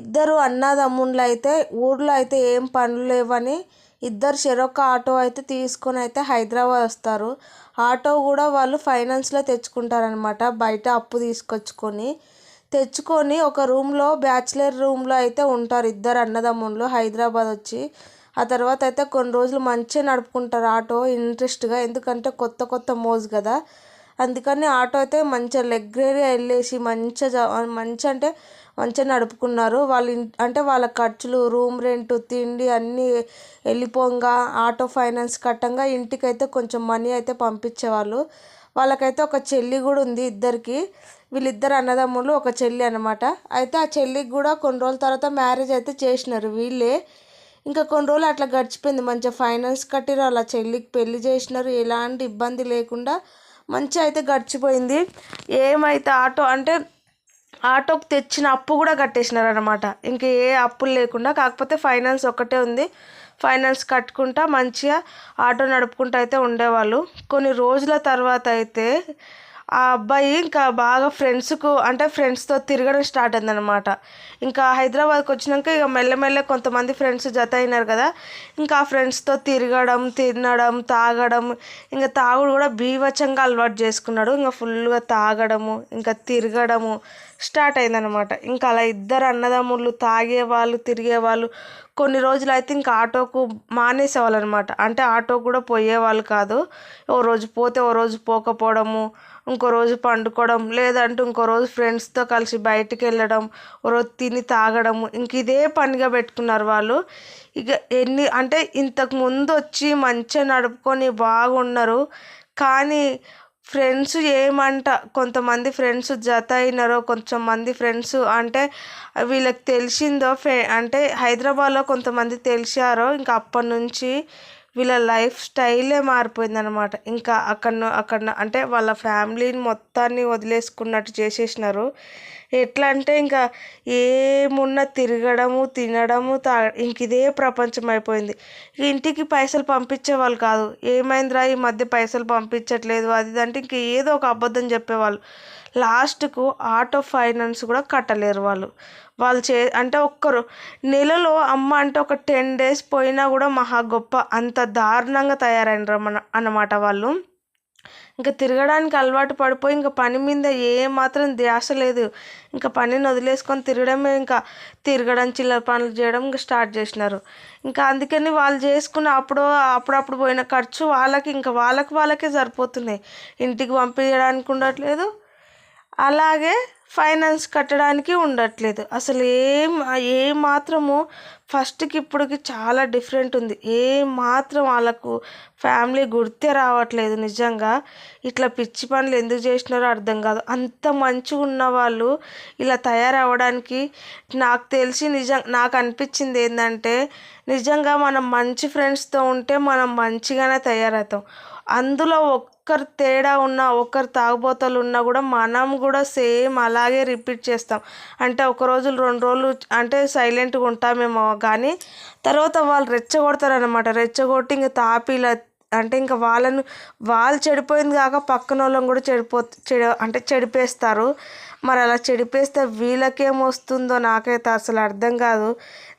ఇద్దరు అన్నదమ్ముళ్ళు అయితే ఊర్లో అయితే ఏం పనులు లేవని ఇద్దరు చెరొక ఆటో అయితే తీసుకొని అయితే హైదరాబాద్ వస్తారు. ఆటో కూడా వాళ్ళు ఫైనాన్స్లో తెచ్చుకుంటారనమాట బయట అప్పు తీసుకొచ్చుకొని తెచ్చుకొని ఒక రూమ్లో బ్యాచిలర్ రూమ్లో అయితే ఉంటారు ఇద్దరు అన్నదమ్ముళ్ళు హైదరాబాద్ వచ్చి. ఆ తర్వాత అయితే కొన్ని రోజులు మంచిగా నడుపుకుంటారు ఆటో ఇంట్రెస్ట్గా. ఎందుకంటే కొత్త కొత్త మోజు కదా. అందుకని ఆటో అయితే మంచిగా లెగ్రేగా వెళ్ళేసి మంచిగా మంచి అంటే మంచిగా నడుపుకున్నారు. వాళ్ళ అంటే వాళ్ళ ఖర్చులు రూమ్ రెంట్ తిండి అన్నీ వెళ్ళిపోగా ఆటో ఫైనాన్స్ కట్టంగా ఇంటికైతే కొంచెం మనీ అయితే పంపించేవాళ్ళు. వాళ్ళకైతే ఒక చెల్లి కూడా ఉంది ఇద్దరికి. వీళ్ళిద్దరు అన్నదమ్ములు ఒక చెల్లి అనమాట అయితే ఆ చెల్లికి కూడా కొన్ని రోజుల తర్వాత మ్యారేజ్ అయితే చేసినారు వీళ్ళే. ఇంకా కొన్ని రోజులు అట్లా గడిచిపోయింది. మంచిగా ఫైనాన్స్ కట్టిరు అలా చెల్లికి పెళ్ళి చేసినారు. ఎలాంటి ఇబ్బంది లేకుండా మంచిగా అయితే గడిచిపోయింది. ఏమైతే ఆటో అంటే ఆటోకి తెచ్చిన అప్పు కూడా కట్టేసినారు అనమాట ఏ అప్పులు లేకుండా కాకపోతే ఫైనాన్స్ ఒక్కటే ఉంది. ఫైనాన్స్ కట్టుకుంటా మంచిగా ఆటో నడుపుకుంటూ అయితే ఉండేవాళ్ళు. కొన్ని రోజుల తర్వాత అయితే ఆ అబ్బాయి ఇంకా బాగా ఫ్రెండ్స్కు అంటే ఫ్రెండ్స్తో తిరగడం స్టార్ట్ అయిందనమాట ఇంకా హైదరాబాద్కి వచ్చినాక ఇక మెల్లమెల్ల కొంతమంది ఫ్రెండ్స్ జత అయినారు కదా. ఇంకా ఆ ఫ్రెండ్స్తో తిరగడం తినడం తాగడం ఇంకా తాగుడు కూడా బీభత్సంగా అలవాటు చేసుకున్నాడు. ఇంకా ఫుల్గా తాగడము ఇంకా తిరగడము స్టార్ట్ అయిందనమాట ఇంకా అలా ఇద్దరు అన్నదమ్ముళ్ళు తాగేవాళ్ళు తిరిగేవాళ్ళు కొన్ని రోజులు అయితే ఇంకా ఆటోకు మానేసేవాళ్ళు అనమాట అంటే ఆటో కూడా పోయేవాళ్ళు కాదు. ఓ రోజు పోతే ఓ రోజు పోకపోవడము ఇంకో రోజు పండుకోవడం లేదంటే ఇంకో రోజు ఫ్రెండ్స్తో కలిసి బయటికి వెళ్ళడం ఓ రోజు తిని తాగడము ఇంక ఇదే పనిగా పెట్టుకున్నారు వాళ్ళు. ఇక ఎన్ని అంటే ఇంతకు ముందు వచ్చి మంచిగా నడుపుకొని బాగున్నారు. కానీ ఫ్రెండ్స్ ఏమంట? కొంతమంది ఫ్రెండ్స్ జత అయినారో కొంతమంది ఫ్రెండ్స్ అంటే వీళ్ళకి తెలిసిందో ఫే అంటే హైదరాబాద్లో కొంతమంది తెలిసారో ఇంకా అప్పటి నుంచి వీళ్ళ లైఫ్ స్టైలే మారిపోయిందనమాట ఇంకా అక్కడ అక్కడ అంటే వాళ్ళ ఫ్యామిలీని మొత్తాన్ని వదిలేసుకున్నట్టు చేసేసినారు. ఎట్లా అంటే ఇంకా ఏమున్నా తిరగడము తినడము తా ఇంక ఇదే ప్రపంచం అయిపోయింది. ఇంటికి పైసలు పంపించే వాళ్ళు కాదు. ఏమైందిరా ఈ మధ్య పైసలు పంపించట్లేదు అది అంటే ఇంక ఏదో ఒక అబద్ధం చెప్పేవాళ్ళు. లాస్ట్కు ఆటో ఫైనాన్స్ కూడా కట్టలేరు వాళ్ళు. వాళ్ళు చే అంటే ఒక్కరు నెలలో అమ్మ అంటే ఒక టెన్ డేస్ పోయినా కూడా మహా గొప్ప అంత దారుణంగా తయారైనరు మన అన్నమాట వాళ్ళు. ఇంకా తిరగడానికి అలవాటు పడిపోయి ఇంకా పని మీద ఏమాత్రం ధ్యాస లేదు. ఇంకా పనిని వదిలేసుకొని తిరగడమే ఇంకా తిరగడం చిల్లర పనులు చేయడం ఇంకా స్టార్ట్ చేసినారు. ఇంకా అందుకని వాళ్ళు చేసుకున్న అప్పుడు అప్పుడప్పుడు పోయిన ఖర్చు వాళ్ళకి ఇంకా వాళ్ళకి వాళ్ళకే సరిపోతున్నాయి. ఇంటికి పంపించడానికి ఉండట్లేదు అలాగే ఫైనాన్స్ కట్టడానికి ఉండట్లేదు. అసలు ఏం ఏ మాత్రము ఫస్ట్కి ఇప్పటికి చాలా డిఫరెంట్ ఉంది. ఏ మాత్రం వాళ్ళకు ఫ్యామిలీ గుర్తే రావట్లేదు నిజంగా. ఇట్లా పిచ్చి పనులు ఎందుకు చేసినారో అర్థం కాదు. అంత మంచిగా ఉన్న వాళ్ళు ఇలా తయారవ్వడానికి నాకు తెలిసి నిజం నాకు అనిపించింది ఏంటంటే నిజంగా మనం మంచి ఫ్రెండ్స్తో ఉంటే మనం మంచిగానే తయారవుతాం. అందులో ఒక్కరు తేడా ఉన్నా ఒక్కరు తాగుబోతలు ఉన్నా కూడా మనం కూడా సేమ్ అలాగే రిపీట్ చేస్తాం. అంటే ఒక రోజు రెండు రోజులు అంటే సైలెంట్గా ఉంటామేమో కానీ తర్వాత వాళ్ళు రెచ్చగొడతారనమాట రెచ్చగొట్టి ఇంక తాపీల అంటే ఇంకా వాళ్ళను వాళ్ళు చెడిపోయింది కాక పక్కన వాళ్ళని కూడా చెడిపో చెడు అంటే చెడిపేస్తారు. మరి అలా చెడిపేస్తే వీళ్ళకేం వస్తుందో నాకైతే అసలు అర్థం కాదు.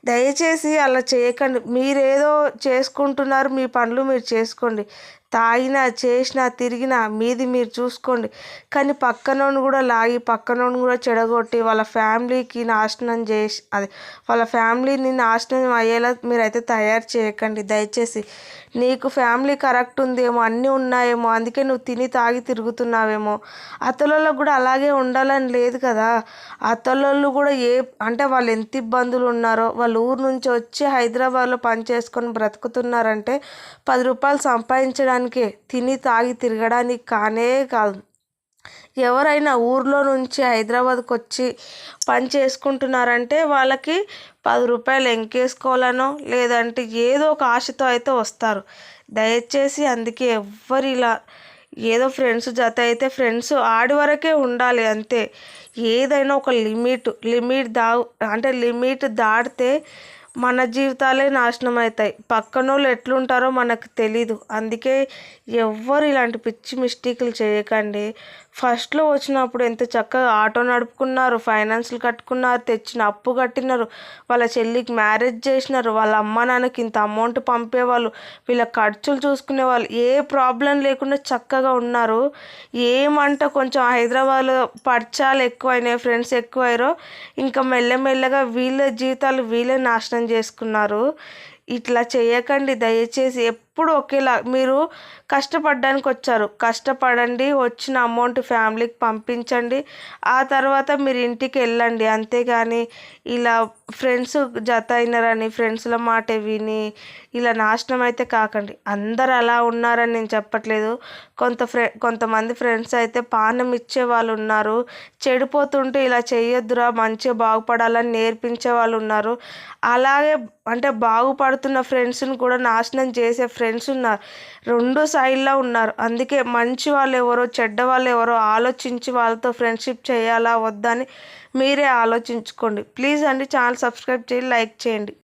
దయచేసి అలా చేయకండి. మీరేదో చేసుకుంటున్నారు మీ పనులు మీరు చేసుకోండి. తాగినా చేసినా తిరిగినా మీది మీరు చూసుకోండి. కానీ పక్కనోని కూడా లాగి పక్కనోని కూడా చెడగొట్టి వాళ్ళ ఫ్యామిలీకి నాశనం చేసి అది వాళ్ళ ఫ్యామిలీని నాశనం అయ్యేలా మీరైతే తయారు చేయకండి. దయచేసి నీకు ఫ్యామిలీ కరెక్ట్ ఉందేమో అన్నీ ఉన్నాయేమో అందుకే నువ్వు తిని తాగి తిరుగుతున్నావేమో. అతలలో కూడా అలాగే ఉండాలని లేదు కదా. అతలలో కూడా ఏ అంటే వాళ్ళు ఎంత ఇబ్బందులు ఉన్నారో వాళ్ళు ఊరు నుంచి వచ్చి హైదరాబాద్లో పని చేసుకొని బ్రతుకుతున్నారంటే పది రూపాయలు సంపాదించడానికి తిని తాగి తిరగడానికి కానే కాదు. ఎవరైనా ఊర్లో నుంచి హైదరాబాద్కి వచ్చి పని చేసుకుంటున్నారంటే వాళ్ళకి పది రూపాయలు ఎంకేసుకోవాలనో లేదంటే ఏదో ఒక ఆశతో అయితే వస్తారు. దయచేసి అందుకే ఎవ్వరు ఇలా ఏదో ఫ్రెండ్స్ జత అయితే ఫ్రెండ్స్ ఆడి వరకే ఉండాలి అంతే. ఏదైనా ఒక లిమిట్ లిమిట్ దా అంటే లిమిట్ దాటితే మన జీవితాలే నాశనం అవుతాయి పక్కన వాళ్ళు ఎట్లుంటారో మనకు తెలీదు. అందుకే ఎవ్వరు ఇలాంటి పిచ్చి మిస్టేకులు చేయకండి. ఫస్ట్లో వచ్చినప్పుడు ఎంత చక్కగా ఆటో నడుపుకున్నారు ఫైనాన్స్లు కట్టుకున్నారు తెచ్చిన అప్పు కట్టినారు వాళ్ళ చెల్లికి మ్యారేజ్ చేసినారు వాళ్ళ అమ్మ నాన్నకి ఇంత అమౌంట్ పంపేవాళ్ళు వీళ్ళ ఖర్చులు చూసుకునేవాళ్ళు ఏ ప్రాబ్లం లేకుండా చక్కగా ఉన్నారు. ఏమంట కొంచెం హైదరాబాద్లో పరిచయాలు ఎక్కువైనాయి ఫ్రెండ్స్ ఎక్కువయ్యారో ఇంకా మెల్లమెల్లగా వీళ్ళ జీవితాలు వీళ్ళే నాశనం చేసుకున్నారు. ఇట్లా చేయకండి దయచేసి. ఎప్పుడు ఒకేలా మీరు కష్టపడడానికి వచ్చారు. కష్టపడండి వచ్చిన అమౌంట్ ఫ్యామిలీకి పంపించండి. ఆ తర్వాత మీరు ఇంటికి వెళ్ళండి. అంతేగాని ఇలా ఫ్రెండ్స్ జత అయినారని ఫ్రెండ్స్ల మాట విని ఇలా నాశనం అయితే కాకండి. అందరు అలా ఉన్నారని నేను చెప్పట్లేదు. కొంత ఫ్రె కొంతమంది ఫ్రెండ్స్ అయితే పానం ఇచ్చే వాళ్ళు ఉన్నారు. చెడిపోతుంటే ఇలా చేయొద్దురా మంచిగా బాగుపడాలని నేర్పించే వాళ్ళు ఉన్నారు. అలాగే అంటే బాగుపడుతున్న ఫ్రెండ్స్ని కూడా నాశనం చేసే ఫ్రెండ్స్ ఉన్నారు. రెండు సైడ్లో ఉన్నారు. అందుకే మంచి వాళ్ళు ఎవరో చెడ్డ వాళ్ళు ఎవరో ఆలోచించి వాళ్ళతో ఫ్రెండ్షిప్ చేయాలా వద్దని మీరే ఆలోచించుకోండి. ప్లీజ్ అండి ఛానల్ సబ్స్క్రైబ్ చేయండి లైక్ చేయండి.